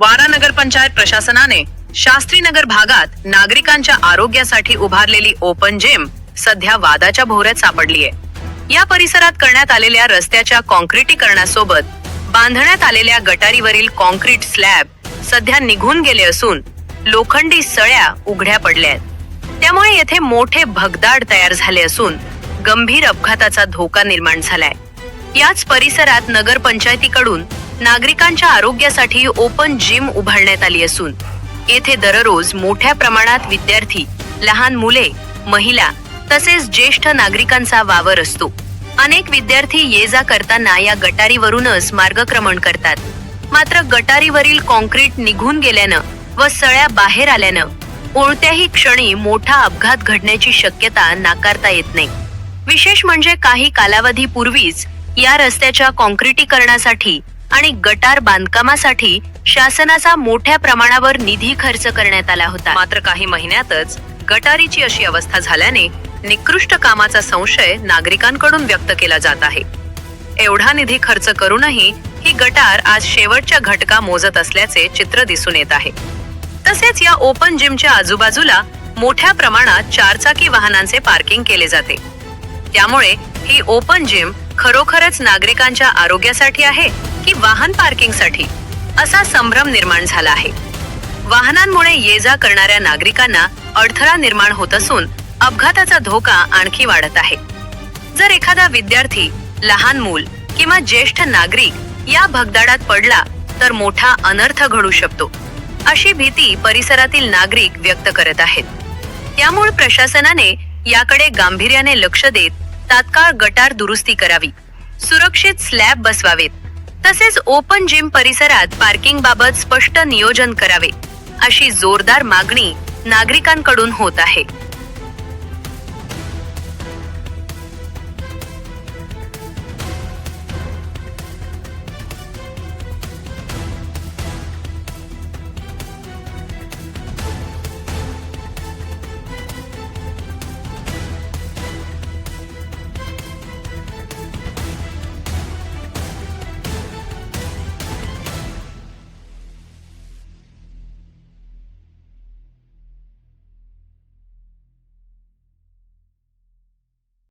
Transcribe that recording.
वारा नगरपंचायत प्रशासनाने शास्त्रीनगर भागात नागरिकांच्या आरोग्यासाठी उभारलेली ओपन जिम सध्या वादाच्या भोवऱ्यात सापडलीय. या परिसरात करण्यात आलेल्या रस्त्याच्या कॉन्क्रिटीकरणासोबत बांधण्यात आलेल्या गटारीवरील कॉन्क्रीट स्लॅब सध्या निघून गेले असून लोखंडी सळ्या उघड्या पडल्या आहेत. त्यामुळे येथे मोठे भगदाड तयार झाले असून गंभीर अपघाताचा धोका निर्माण झालाय. याच परिसरात नगरपंचायतीकडून नागरिकांच्या आरोग्यासाठी ओपन जिम उभारण्यात आली असून येथे दररोज मोठ्या प्रमाणात विद्यार्थी लहान मुले महिला तसेच ज्येष्ठ नागरिकांचा वावर असतो. अनेक विद्यार्थी ये जा करताना या गटारीवरूनच मार्गक्रमण करतात. मात्र गटारीवरील कॉन्क्रीट निघून गेल्यानं व सळ्या बाहेर आल्यानं कोणत्याही क्षणी मोठा अपघात घडण्याची शक्यता नाकारता येत नाही. विशेष म्हणजे काही कालावधीपूर्वीच या रस्त्याच्या कॉन्क्रिटीकरणासाठी आणि गटार बांधकामासाठी शासनाचा मोठ्या प्रमाणावर निधी खर्च करण्यात आला होता. मात्र काही महिन्यातच गटारीची अशी अवस्था झाल्याने निकृष्ट कामाचा संशय नागरिकांकडून व्यक्त केला जात आहे. एवढा निधी खर्च करूनही ही गटार आज शेवटच्या घटका मोजत असल्याचे चित्र दिसून येत आहे. तसेच या ओपन जिमच्या आजूबाजूला मोठ्या प्रमाणात चारचाकी वाहनांचे पार्किंग केले जाते. त्यामुळे ही ओपन जिम खरोखरच नागरिकांच्या आरोग्यासाठी आहे की वाहन पार्किंगसाठी असा संभ्रम निर्माण झाला आहे. वाहनांमुळे ये जा करणाऱ्या नागरिकांना अडथळा निर्माण होत असून अपघाताचा धोका आणखी वाढत आहे. जर एखादा विद्यार्थी लहान मूल किंवा ज्येष्ठ नागरिक या भगदाडात पडला तर मोठा अनर्थ घडू शकतो अशी भीती परिसरातील नागरिक व्यक्त करत आहेत. त्यामुळे प्रशासनाने याकडे गांभीर्याने लक्ष देत तात्काळ गटार दुरुस्ती करावी सुरक्षित स्लॅब बसवावेत. तसेच ओपन जिम परिसरात पार्किंग बाबत स्पष्ट नियोजन करावे अशी जोरदार मागणी नागरिकांकडून होत आहे.